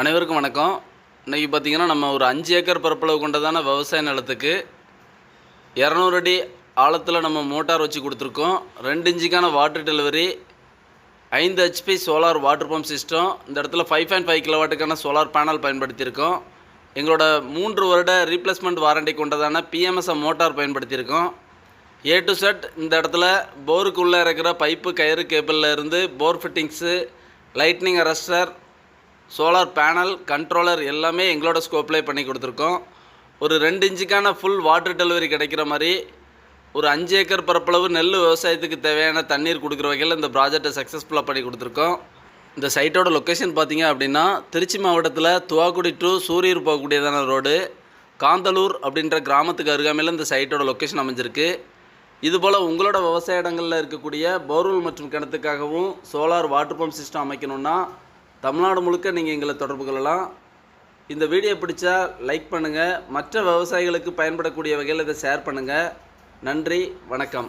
அனைவருக்கும் வணக்கம். இன்றைக்கி பார்த்தீங்கன்னா நம்ம ஒரு அஞ்சு ஏக்கர் பரப்பளவு கொண்டதான விவசாய நிலத்துக்கு இரநூறு அடி ஆழத்தில் நம்ம மோட்டார் வச்சு கொடுத்துருக்கோம். ரெண்டு இன்ச்சுக்கான வாட்டர் டெலிவரி ஐந்து HP solar water pump system இந்த இடத்துல ஃபைவ் பாயிண்ட் ஃபைவ் கிலோவாட்டுக்கான சோலார் பேனல் பயன்படுத்தியிருக்கோம். எங்களோட மூன்று வருட ரீப்ளேஸ்மெண்ட் வாரண்டி கொண்டதான பிஎம்எஸ்எம் மோட்டார் பயன்படுத்தியிருக்கோம். ஏ டு செட் இந்த இடத்துல போருக்குள்ளே இருக்கிற பைப்பு கயிறு கேபிளில் இருந்து bore fittings lightning arrester solar panel controller எல்லாமே எங்களோட ஸ்கோப்லேயே பண்ணி கொடுத்துருக்கோம். ஒரு ரெண்டு இன்ச்சுக்கான ஃபுல் வாட்டர் டெலிவரி கிடைக்கிற மாதிரி ஒரு அஞ்சு ஏக்கர் பரப்பளவு நெல் விவசாயத்துக்கு தேவையான தண்ணீர் கொடுக்குற வகையில் இந்த ப்ராஜெக்டை சக்ஸஸ்ஃபுல்லாக பண்ணி கொடுத்துருக்கோம். இந்த சைட்டோட லொக்கேஷன் பார்த்தீங்க அப்படின்னா திருச்சி மாவட்டத்தில் துவாக்குடி டு சூரியர் போகக்கூடியதான ரோடு காந்தலூர் அப்படின்ற கிராமத்துக்கு அருகாமையில் இந்த சைட்டோட லொக்கேஷன் அமைஞ்சிருக்கு. இதுபோல் உங்களோட விவசாய இடங்களில் இருக்கக்கூடிய போர்வெல் மற்றும் கிணத்துக்காகவும் சோலார் வாட்டர் பம்ப் சிஸ்டம் அமைக்கணுன்னா தமிழ்நாடு முழுக்க நீங்கள் எங்களை தொடர்பு கொள்ளலாம். இந்த வீடியோ பிடிச்சா லைக் பண்ணுங்கள் மற்ற விவசாயிகளுக்கு பயன்படக்கூடிய வகையில் இதை ஷேர் பண்ணுங்கள் நன்றி வணக்கம்.